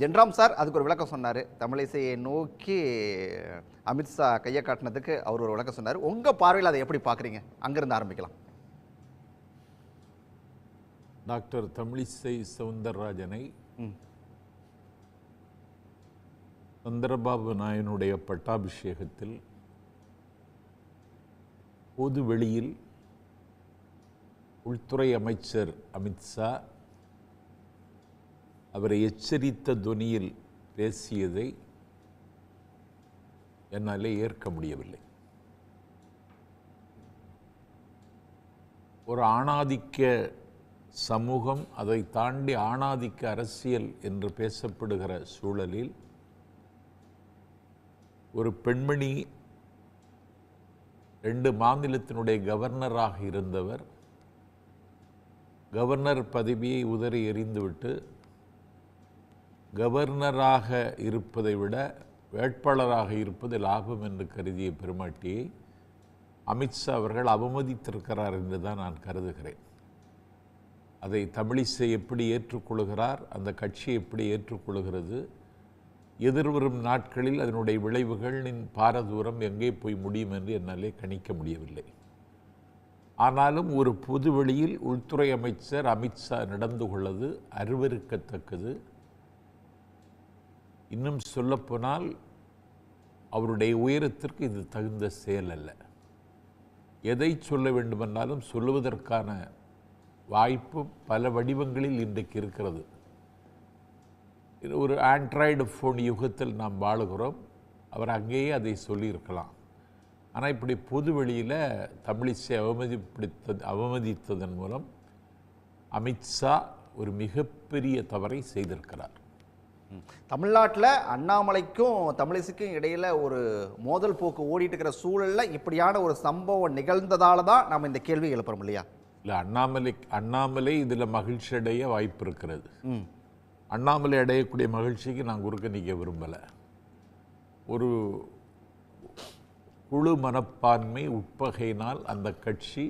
Jenram sir அதுக்கு ஒரு விளக்கம் சொன்னார். தமிழிசையை நோக்கி அமித்ஷா கையை காட்டினதுக்கு அவர் ஒரு விளக்கம் சொன்னார். உங்கள் பார்வையில் அதை எப்படி பார்க்குறீங்க அங்கேருந்து ஆரம்பிக்கலாம். டாக்டர் தமிழிசை சவுந்தரராஜனை சந்திரபாபு நாயனுடைய பட்டாபிஷேகத்தில் பொது வெளியில் உள்துறை அமைச்சர் அமித்ஷா அவரை எச்சரித்த துனியில் பேசியதை என்னாலே ஏற்க முடியவில்லை. ஒரு ஆணாதிக்க சமூகம் அதை தாண்டி ஆணாதிக்க அரசியல் என்று பேசப்படுகிற சூழலில் ஒரு பெண்மணி ரெண்டு மாநிலத்தினுடைய கவர்னராக இருந்தவர் கவர்னர் பதவியை உதறி எறிந்துவிட்டு கவர்னராக இருப்பதை விட வேட்பாளராக இருப்பது லாபம் என்று கருதிய பெருமாட்டியை அமித்ஷா அவர்கள் அவமதித்திருக்கிறார் என்று தான் நான் கருதுகிறேன். அதை தமிழிசை எப்படி ஏற்றுக்கொள்கிறார் அந்த கட்சி எப்படி ஏற்றுக்கொள்கிறது எதிர்வரும் நாட்களில் அதனுடைய விளைவுகளின் பாரதூரம் எங்கே போய் முடியும் என்று என்னாலே கணிக்க முடியவில்லை. ஆனாலும் ஒரு பொது வெளியில் உள்துறை அமைச்சர் அமித்ஷா நடந்து கொள்ளது அருவருக்கத்தக்கது. இன்னும் சொல்லப்போனால் அவருடைய உயரத்திற்கு இது தகுந்த செயல் அல்ல. எதை சொல்ல வேண்டுமென்றாலும் சொல்லுவதற்கான வாய்ப்பு பல வடிவங்களில் இன்றைக்கு இருக்கிறது. இது ஒரு ஆண்ட்ராய்டு ஃபோன் யுகத்தில் நாம் வாழுகிறோம். அவர் அங்கேயே அதை சொல்லியிருக்கலாம். ஆனால் இப்படி பொது வெளியில் தமிழிசை அவமதிப்படுத்த அவமதித்ததன் மூலம் அமித்ஷா ஒரு மிகப்பெரிய தவறை செய்திருக்கிறார். தமிழ்நாட்டில் அண்ணாமலைக்கும் தமிழிசைக்கும் இடையில ஒரு மோதல் போக்கு ஓடிட்டு இருக்கிற சூழல்ல இப்படியான ஒரு சம்பவம் நிகழ்ந்ததால தான் நம்ம இந்த கேள்வி எழுப்புறோம் இல்லையா? இல்லை அண்ணாமலை அண்ணாமலை இதில் மகிழ்ச்சி அடைய வாய்ப்பு இருக்கிறது. அண்ணாமலை அடையக்கூடிய மகிழ்ச்சிக்கு நான் குறுக்க நிற்க விரும்பலை. ஒரு குழு மனப்பான்மை உட்பகையினால் அந்த கட்சி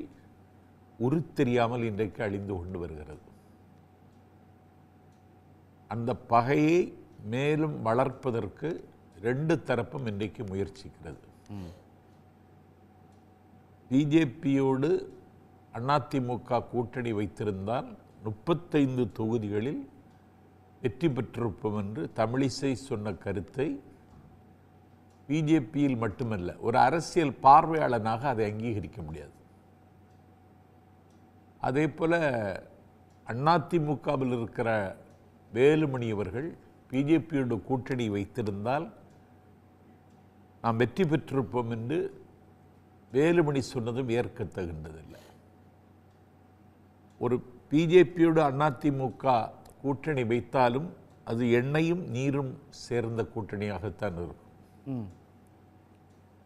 உருத்தெரியாமல் இன்றைக்கு அழிந்து கொண்டு வருகிறது. அந்த பகையை மேலும் வளர்ப்பதற்கு ரெண்டு தரப்பும் இன்றைக்கு முயற்சிக்கிறது. பிஜேபியோடு அதிமுக கூட்டணி வைத்திருந்தால் முப்பத்தைந்து தொகுதிகளில் வெற்றி பெற்றிருப்போம் என்று தமிழிசை சொன்ன கருத்தை பிஜேபியில் மட்டுமல்ல ஒரு அரசியல் பார்வையாளனாக அதை அங்கீகரிக்க முடியாது. அதே போல அதிமுகவில் இருக்கிற வேலுமணி அவர்கள் பிஜேபியோட கூட்டணி வைத்திருந்தால் நாம் வெற்றி பெற்றிருப்போம் என்று வேலுமணி சொன்னதும் ஏற்கத்தகுந்ததில்லை ஒரு பிஜேபியோடு அதிமுக கூட்டணி வைத்தாலும் அது எண்ணெயும் நீரும் சேர்ந்த கூட்டணியாகத்தான் இருக்கும். ம்.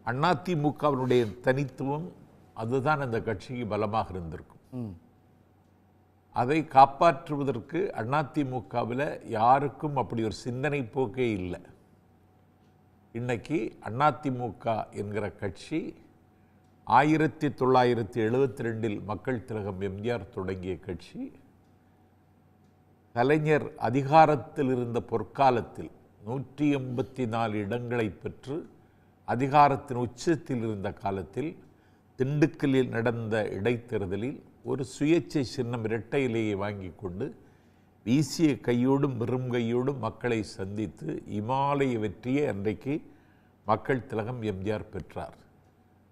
அதிமுகவினுடைய தனித்துவம் அதுதான் அந்த கட்சிக்கு பலமாக இருந்திருக்கும். அதை காப்பாற்றுவதற்கு அதிமுகவில் யாருக்கும் அப்படி ஒரு சிந்தனை போக்கே இல்லை. இன்னைக்கு அதிமுக என்கிற கட்சி ஆயிரத்தி தொள்ளாயிரத்தி எழுபத்தி ரெண்டில் மக்கள் திலகம் எம்ஜிஆர் தொடங்கிய கட்சி கலைஞர் அதிகாரத்தில் இருந்த பொற்காலத்தில் நூற்றி எண்பத்தி நாலு இடங்களை பெற்று அதிகாரத்தின் உச்சத்தில் இருந்த காலத்தில் திண்டுக்கல்லில் நடந்த இடைத்தேர்தலில் ஒரு சுயேட்சை சின்னம் இரட்டை இலையை வாங்கி கொண்டு வீசிய கையோடும் வெறும் கையோடும் மக்களை சந்தித்து இமாலய வெற்றியை அன்றைக்கு மக்கள் திலகம் எம்ஜிஆர் பெற்றார்.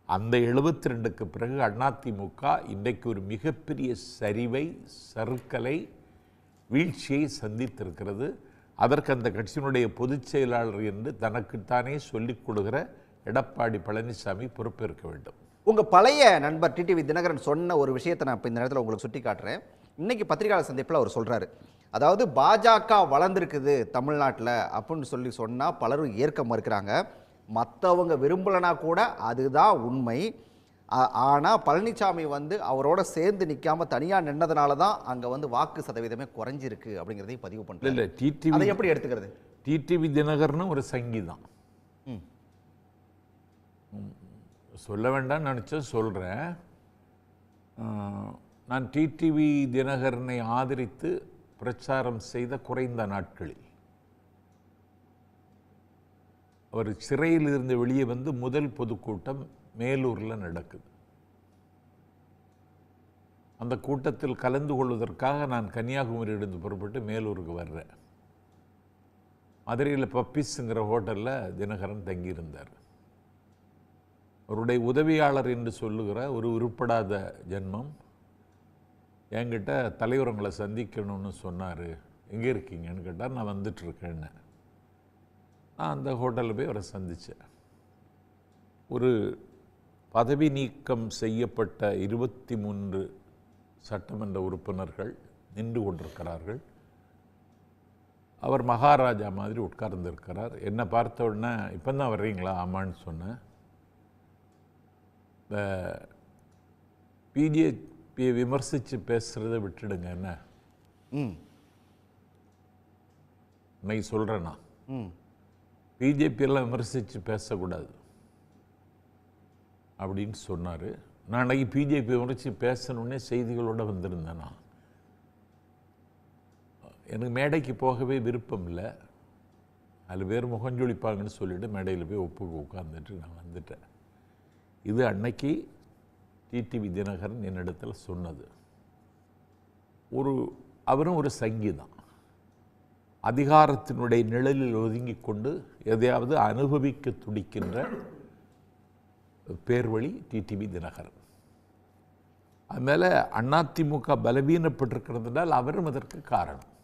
அந்த எழுபத்தி ரெண்டுக்கு பிறகு அதிமுக இன்றைக்கு ஒரு மிகப்பெரிய சரிவை சறுக்கலை வீழ்ச்சியை சந்தித்திருக்கிறது. அதற்கு அந்த கட்சியினுடைய பொதுச் செயலாளர் என்று தனக்குத்தானே சொல்லிக் கொடுக்கிற எடப்பாடி பழனிசாமி பொறுப்பேற்க வேண்டும். உங்க பழைய நண்பர் டிடிவி தினகரன் சொன்ன ஒரு விஷயத்தை நான் இப்போ இந்த நேரத்தில் உங்களுக்கு சுட்டி காட்டுறேன். இன்னைக்கு பத்திரிகையாளர் சந்திப்பில் அவர் சொல்றாரு. அதாவது பாஜக வளர்ந்துருக்குது தமிழ்நாட்டில் அப்படின்னு சொல்லி சொன்னால் பலரும் ஏற்க மறுக்கிறாங்க. மற்றவங்க விரும்பலைனா கூட அதுதான் உண்மை. ஆ- ஆனா பழனிசாமி வந்து அவரோட சேர்ந்து நிற்காம தனியாக நின்னதுனால தான் அங்கே வந்து வாக்கு சதவீதமே குறைஞ்சிருக்கு அப்படிங்கிறதையும் பதிவு இல்லை டிடிவி அதை எப்படி எடுத்துக்கிறது? டிடிவி தினகரனும் ஒரு சங்கீதம் ம். சொல்ல வேண்டாம்னு நினச்சா சொல்கிறேன் நான் டிடிவி தினகரனை ஆதரித்து பிரச்சாரம் செய்த குறைந்த நாட்களில். அவர் சிறையில் இருந்து வெளியே வந்து முதல் பொதுக்கூட்டம் மேலூரில் நடக்குது. அந்த கூட்டத்தில் கலந்து கொள்வதற்காக நான் கன்னியாகுமரியிலிருந்து புறப்பட்டு மேலூருக்கு வர்றேன். மதுரையில் பப்பிஸ்ங்கிற ஹோட்டலில் தினகரன் தங்கியிருந்தார். அவருடைய உதவியாளர் என்று சொல்லுகிற ஒரு உருப்படாத ஜென்மம். என்கிட்ட தலைவர் உங்களை சந்திக்கணும்னு சொன்னார். எங்கே இருக்கீங்கன்னு கேட்டால் நான் வந்துட்டுருக்கேன்னு. நான் அந்த ஹோட்டலில் போய் அவரை சந்தித்தேன் ஒரு பதவி நீக்கம் செய்யப்பட்ட இருபத்தி மூன்று சட்டமன்ற உறுப்பினர்கள் நின்று கொண்டிருக்கிறார்கள். அவர் மகாராஜா மாதிரி உட்கார்ந்துருக்கிறார். என்னை பார்த்த உடனே இப்போ தான் வர்றீங்களா? ஆமான்னு சொன்னேன். இந்த பிஜேபியை விமர்சித்து பேசுகிறத விட்டுடுங்க என்ன? ம். இன்னைக்கு சொல்கிறேன் நான். ம். பிஜேபியெல்லாம் விமர்சித்து பேசக்கூடாது அப்படின்னு சொன்னார். நான் அன்னைக்கு பிஜேபி விமர்சித்து பேசணுன்னே செய்திகளோட வந்திருந்தேன் நான். எனக்கு மேடைக்கு போகவே விருப்பம் இல்லை. அதில் வேறு முகஞ்சொலிப்பாங்கன்னு சொல்லிட்டு மேடையில் போய் ஒப்புக்கு உட்காந்துட்டு நான் வந்துட்டேன். இது அன்னைக்கு டிடிவி தினகரன் என்னிடத்தில் சொன்னது. ஒரு அவரும் ஒரு சங்கீதம் அதிகாரத்தினுடைய நிழலில் ஒதுங்கிக் கொண்டு எதையாவது அனுபவிக்க துடிக்கின்ற பேர்வழி டிடிவி தினகரன். அதுமேல அதிமுக பலவீனப்பட்டிருக்கிறதுனால் அவரும் அதற்கு காரணம்.